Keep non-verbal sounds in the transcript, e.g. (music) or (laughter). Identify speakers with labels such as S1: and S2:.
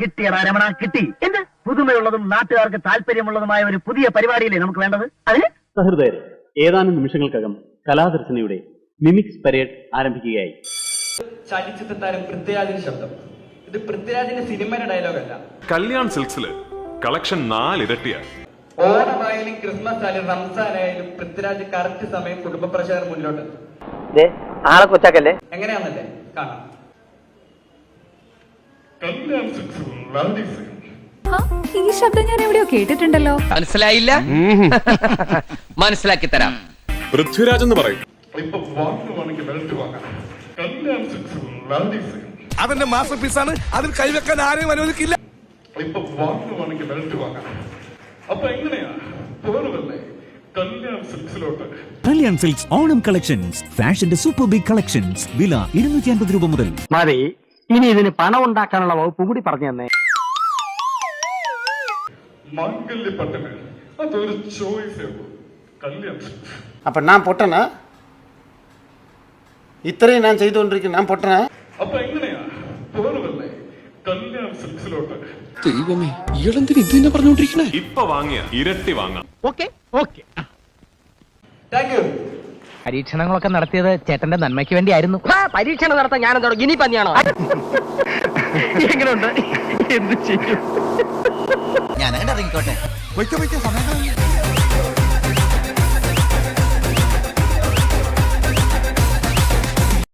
S1: കിട്ടിയടാ രമണ കിട്ടി. എന്ത്? പുതുമയുള്ളതും നാട്ടുകാർക്ക് താല്പര്യമുള്ളതുമായ ഒരു പുതിയ പരിപാടിയില്ലേ നമുക്ക് വേണ്ടത്? അതിന്?
S2: സഹൃദയരെ ഏതാനും നിമിഷങ്ങൾക്കകം കലാദർശനയുടെ മിമിക്സ് പരേഡ് ആരംഭിക്കുകയായി.
S3: ചലച്ചിത്ര താരം പൃഥ്വിരാജിന്റെ ശബ്ദം. ഇത് പൃഥ്വിരാജിന്റെ സിനിമയുടെ ഡയലോഗ് അല്ല
S4: കല്യാൺ സിൽക്സിൽ കളക്ഷൻ നാലിരട്ടിയാ.
S3: ഓണമായാലും ക്രിസ്മസ് ആയാലും റംസാൻ ആയാലും പൃഥ്വിരാജ് കറക്റ്റ് സമയം കുടുംബ പ്രചാരം മുന്നോട്ട്.
S1: ആളെ കൊച്ചാക്കല്ലേ?
S3: എങ്ങനെയാണല്ലേ കാണാം
S4: കല്യാൺ സിൽക്സിൽ ലാൻഡിംഗ്
S5: ആ, ഈ ശബ്ദം ഞാൻ എവിടെയോ കേട്ടിട്ടുണ്ടല്ലോ.
S6: മനസ്സിലായില്ല? (laughs) മനസ്സിലാക്കി തരാം.
S4: പൃഥ്വിരാജ് എന്ന് പറയും.
S7: അതെന്റെ മാസ്റ്റർ പീസാണ് അതിൽ കൈവെക്കാൻ ആരെയും അനുവദിക്കില്ല.
S4: ഇപ്പൊ വാങ്ങുവാണെങ്കിൽ ബെൽറ്റ് വാങ്ങാം. അപ്പൊ എങ്ങനെയാ?
S8: Kalyan silks Onam collections. ഫാഷന്റെ super big collections. വില ഇരുന്നൂറ്റി അൻപത് രൂപ മുതൽ.
S1: മതി. ഇനി ഇതിന് പണം ഉണ്ടാക്കാനുള്ള വകുപ്പ് കൂടി പറഞ്ഞു തന്നെ
S4: മാംഗല്യപ്പട്ടിന് അതൊരു ചോയ്സേ ഉള്ളൂ കല്യാൺ സിൽക്സ്
S9: அப்போ நான் பொட்டனா இத்தனையும் நான் செய்து கொண்டிருக்கேன் நான் பொட்டனா
S4: അപ്പൊ എങ്ങനെയാ പോരുമല്ലേ കല്യാൺ സിൽക്സിലോട്ട്
S6: ദൈവമേ ഇയാളെന്തിന് ഇത് തന്നെ പറഞ്ഞോണ്ടിരിക്കണേ
S4: ഇപ്പൊ വാങ്ങിയ ഇരട്ടി വാങ്ങാം
S3: താങ്ക് യു
S1: പരീക്ഷണങ്ങളൊക്കെ നടത്തിയത് ചേട്ടന്റെ നന്മയ്ക്ക് വേണ്ടിയായിരുന്നു. പരീക്ഷണം നടത്താൻ ഞാൻ എന്തോ ഇനി പന്നിയാണോ? എങ്ങനെയുണ്ട്? എന്ത് ചെയ്യും?
S7: വയ്ക്ക വയ്ക്ക സമയം കളയണ്ട.